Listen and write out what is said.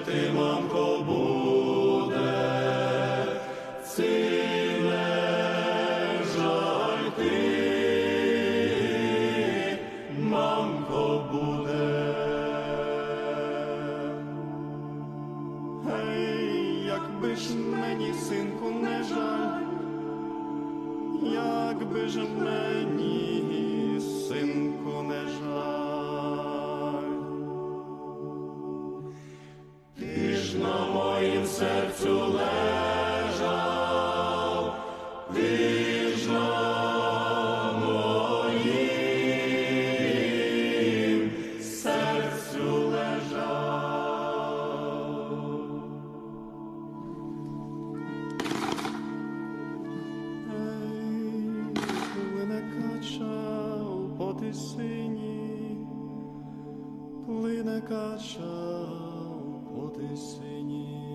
не ти, мамко, буде, ці не жаль ти, мамко, буде. Якби ж мені, синку, не жаль, якби ж мені, синку, не жаль. Серцю лежав, на моїм серцю лежав. Плине кача у потисині, плине кача потисині.